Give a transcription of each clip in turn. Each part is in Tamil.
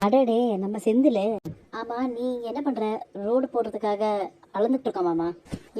அடடே நம்ம செந்தில். ஆமா நீ என்ன பண்ற? ரோடு போடுறதுக்காக அளந்துட்டு இருக்கோமாமா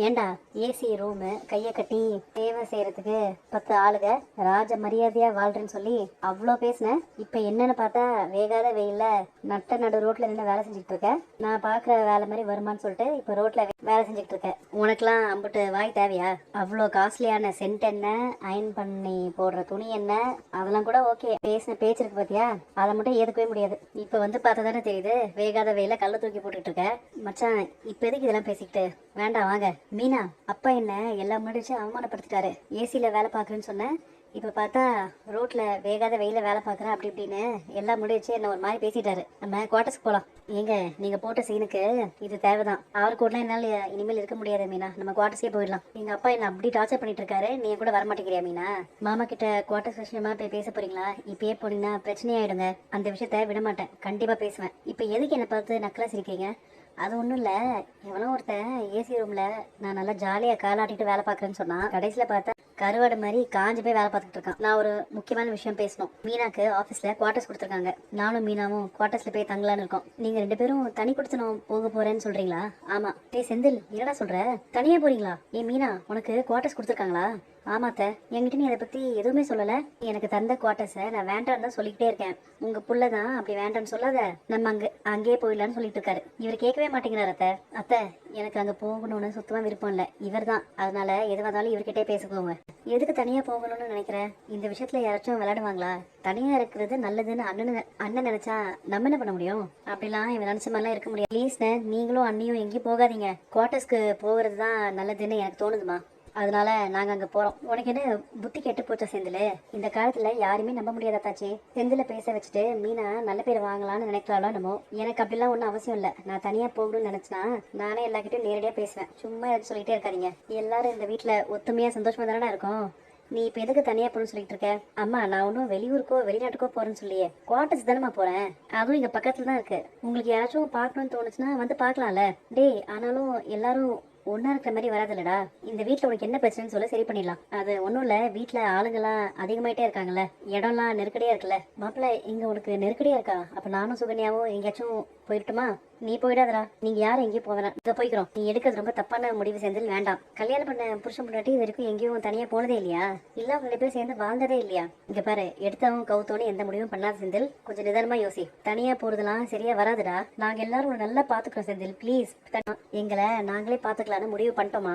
ஏண்டா ஏசி ரூமு கையை கட்டி சேவை செய்யறதுக்கு பத்து ஆளுக ராஜ மரியாதையா வாழ்றேன்னு சொல்லி அவ்வளோ பேசினேன் இப்போ என்னன்னு பார்த்தா வேகாத வெயில்ல நட்ட நடு ரோட்ல நின்று வேலை செஞ்சுட்டு இருக்கேன் நான் பார்க்குற வேலை மாதிரி வருமான்னு சொல்லிட்டு இப்போ ரோட்ல வேலை செஞ்சுட்டு இருக்கேன் உனக்கெல்லாம் அம்புட்டு வாய் தேவையா? அவ்வளோ காஸ்ட்லியான சென்ட் என்ன அயன் பண்ணி போடுற துணி என்ன? அதெல்லாம் கூட ஓகே பேசின பேச்சு இருக்கு பாத்தியா? அதை மட்டும் ஏதுக்கவே முடியாது. இப்போ வந்து பார்த்தா தானே தெரியுது வேகாத வெயில கல்ல தூக்கி போட்டுட்டு இருக்க. மச்சான் இப்போ எதுக்கு இதெல்லாம் பேசிக்கிட்டு? வேண்டாம் வாங்க. மீனா அப்பா என்ன எல்லாம் முன்னாடி அவமானப்படுத்திட்டாரு. ஏசியில் வேலை பார்க்குறேன்னு சொன்னேன் இப்போ பார்த்தா ரோட்டில் வேகாத வெயில வேலை பார்க்குறேன் அப்படி இப்படின்னு எல்லாம் முடிச்சு என்ன ஒரு மாதிரி பேசிட்டாரு. நம்ம குவார்ட்டர்ஸ்க்கு போகலாம் ஏங்க நீங்கள் போட்ட சீனுக்கு இது தேவைதான். அவர் கூடலாம் என்னால் இனிமேல் இருக்க முடியாது மீனா. நம்ம குவார்ட்டர்ஸ்க்கே போயிடலாம். எங்கள் அப்பா என்ன அப்படி டார்ச்சர் பண்ணிட்டு இருக்காரு? நீ கூட வர மாட்டேங்கிறியா மீனா? மாமா கிட்ட குவார்ட்டர்ஸ் விஷயமா போய் பேச போறீங்களா? இப்பயே போனீங்கன்னா பிரச்சனையாயிடுங்க. அந்த விஷயத்த விட மாட்டேன். கண்டிப்பாக பேசுவேன். இப்போ எதுக்கு என்னை பார்த்து நக்கலாக சிரிக்கிறீங்க? அது ஒன்றும் இல்லை. எவனோ ஒருத்தன் ஏசி ரூமில் நான் நல்லா ஜாலியாக காலாட்டிட்டு வேலை பார்க்குறேன்னு சொன்னான். கடைசியில் பார்த்தா கருவாடு மாதிரி காஞ்சு போய் வேலை பார்த்துட்டு இருக்கான். நான் ஒரு முக்கியமான விஷயம் பேசணும். மீனாக்கு ஆஃபீஸில் குவார்ட்டர்ஸ் கொடுத்துருக்காங்க. நானும் மீனாவும் குவார்ட்டர்ஸில் போய் தங்கலான்னு இருக்கோம். நீங்கள் ரெண்டு பேரும் தனி கொடுத்தனும் போக போகிறேன்னு சொல்கிறீங்களா ஆமாம் டே செந்தில் என்னடா சொல்கிற தனியாக போகிறீங்களா ஏ மீனா உனக்கு குவார்ட்டர்ஸ் கொடுத்துருக்காங்களா? ஆமாத்த என்கிட்ட நீ அதை பற்றி எதுவுமே சொல்லலை. எனக்கு தந்த குவார்ட்டர்ஸை நான் வேண்டான்னு தான் சொல்லிக்கிட்டே இருக்கேன். உங்கள் புள்ள தான் அப்படி வேண்டான்னு சொல்லாத. நம்ம அங்கே அங்கேயே போயிடலான்னு சொல்லிட்டு இருக்காரு. இவர் கேட்கவே மாட்டேங்கிறார் அத்தை. அத்தை எனக்கு அங்கே போகணும்னு சுத்தமாக விருப்பம் இல்லை. இவர் தான். அதனால எது வந்தாலும் இவர்கிட்டே பேசிக்கோங்க. எதுக்கு தனியாக போகணும்னு நினைக்கிறேன் இந்த விஷயத்தில் யாராச்சும் விளையாடுவாங்களா? தனியாக இருக்கிறது நல்லதுன்னு அண்ணன் அண்ணன் நினச்சா நம்ம என்ன பண்ண முடியும்? அப்படிலாம் இவன் நினச்ச மாதிரிலாம் இருக்க முடியாது. ப்ளீஸ் நீங்களும் அண்ணியும் எங்கேயும் போகாதீங்க. குவார்ட்டர்ஸ்க்கு போகிறது தான் நல்லதுன்னு எனக்கு தோணுதுமா? அதனால நாங்க அங்க போறோம். உனக்கு என்ன புத்தி கெட்டு போச்சா செந்தில்? இந்த காலத்துல யாருமே நம்ப முடியாத தாச்சி? செந்தில பேச வச்சுட்டு மீனா நல்ல பேர் வாங்கலாம்னு நினைக்கலாம்ல நம்ம எனக்கு அப்படிலாம் ஒன்றும் அவசியம் இல்லை. நான் தனியா போகணும்னு நினச்சினா நானே எல்லார்கிட்டயும் நேரடியா பேசுவேன். சும்மா எதுவும் சொல்லிட்டே இருக்காதீங்க. எல்லாரும் இந்த வீட்டில் ஒத்துமையா சந்தோஷமா தானே இருக்கோம். நீ இப்போ எதுக்கு தனியாக போகணும்னு சொல்லிட்டு இருக்க? அம்மா நான் ஒன்றும் வெளியூருக்கோ வெளிநாட்டுக்கோ போகிறேன்னு சொல்லியே. குவார்ட்டர்ஸ் தானம்மா போகிறேன் அதுவும் இங்கே பக்கத்தில் தான் இருக்கு. உங்களுக்கு யாராச்சும் பார்க்கணும்னு தோணுச்சுன்னா வந்து பார்க்கலாம்ல. டேய் ஆனாலும் எல்லாரும் ஒன்றா இருக்கிற மாதிரி வராதுல்லடா. இந்த வீட்டில் உனக்கு என்ன பிரச்சனைன்னு சொல்ல சரி பண்ணிடலாம். அது ஒன்றும் இல்லை வீட்டில் ஆளுங்கெல்லாம் அதிகமாயிட்டே இருக்காங்கல்ல. இடம்லாம் நெருக்கடியாக இருக்குல்ல. மாப்பிள்ள இங்கே உனக்கு நெருக்கடியாக இருக்கா? அப்போ நானும் சுகன்யாவும் எங்கேயாச்சும் போயிட்டுமா நீ போயிடாதடா. நீங்க யாரும் எங்கேயும் போக வேணாம் இதை போய்க்கிறோம். நீ எடுக்கிறது ரொம்ப தப்பான முடிவு சேர்ந்தது வேண்டாம். கல்யாணம் பண்ண புருஷன் முன்னாடி இது வரைக்கும் எங்கேயும் தனியா போனதே இல்லையா? இல்ல அவங்க ரெண்டு பேரும் சேர்ந்து வாழ்ந்ததே இல்லையா? இங்க பாரு எடுத்தவங்க கவுத்தோன்னு எந்த முடிவும் பண்ணாத செந்தில். கொஞ்சம் நிதானமா யோசி. தனியா போறதெல்லாம் சரியா வராதுடா. நாங்க எல்லாரும் நல்லா பாத்துக்கிறோம் செந்தில். ப்ளீஸ் எங்களை நாங்களே பாத்துக்கலாம்னு முடிவு பண்ணிட்டோமா?